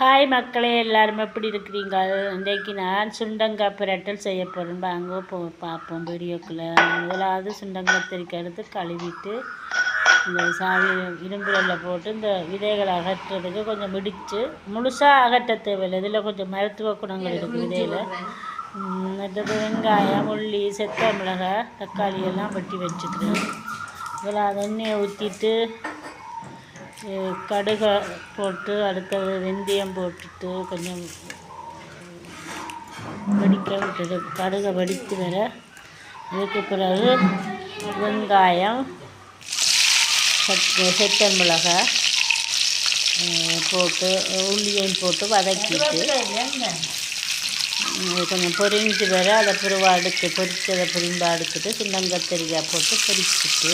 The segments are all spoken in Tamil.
ஹாய் மக்களே எல்லாரும் எப்படி இருக்கிறீங்க? இன்றைக்கு நான் சுண்டங்காய் பிரட்டல் செய்ய போகிறேன் வாங்க போ பார்ப்போம் வீடியோக்குள்ளே. முதலாவது சுண்டங்காய் திரிக்க எடுத்து கழுவிட்டு இந்த சாவி இரும்புல போட்டு இந்த விதைகளை அகற்றுறதுக்கு கொஞ்சம் மிடித்து முழுசாக அகற்ற தேவையில்லை. இதில் கொஞ்சம் மருத்துவ குணங்கள் இருக்குது விதையில். மற்றது வெங்காயம் உள்ளி செத்த மிளகாய் தக்காளி எல்லாம் வெட்டி வச்சுக்கிறேன். இதில் அதை எண்ணெயை ஊற்றிட்டு கடுகை போட்டு அடுத்தது வெந்தயம் போட்டுட்டு கொஞ்சம் வெடிக்க விட்டுட்டு கடுகை வெடித்து வர அதுக்கு பிறகு வெங்காயம் சத் மிளகாய் போட்டு உள்ளியையும் போட்டு வதக்கிட்டு கொஞ்சம் பொரிஞ்சு வர அதை பிறவா அடுத்து பொரிச்சதை பிரிம்பா எடுத்துட்டு சுண்டங்கத்தரிக்காய் போட்டு பொரிச்சிட்டு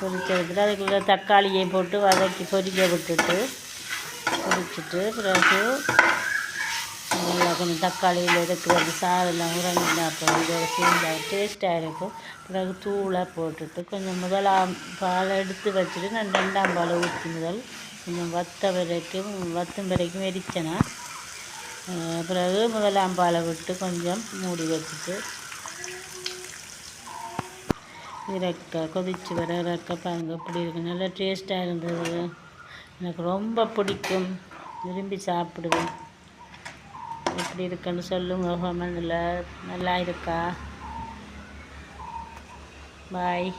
பொரிச்சு எடுத்துட்டு அதுக்குள்ளே தக்காளியை போட்டு வதக்கி பொரிக்க விட்டுட்டு பொரிச்சிட்டு பிறகு நல்லா கொஞ்சம் தக்காளியில் இருக்கிறது சாரெல்லாம் உறங்கினா அப்புறம் இதோட சேர்ந்தா டேஸ்ட்டாக இருக்கும். பிறகு தூளை போட்டுட்டு கொஞ்சம் முதலாம் பால் எடுத்து வச்சுட்டு நான் ரெண்டாம் பால் ஊற்றி முதல் கொஞ்சம் வத்த வரைக்கும் வத்தும் வரைக்கும் எரிச்சேனா. பிறகு முதலாம் பாலை விட்டு கொஞ்சம் மூடி வச்சுட்டு இறக்க கொதித்து வர இறக்க பாருங்கள் இப்படி இருக்கு. நல்லா டேஸ்ட்டாக இருந்தது. எனக்கு ரொம்ப பிடிக்கும். விரும்பி சாப்பிடுவேன். எப்படி இருக்குன்னு சொல்லுங்க கமெண்டில் நல்லா இருக்கா? பாய்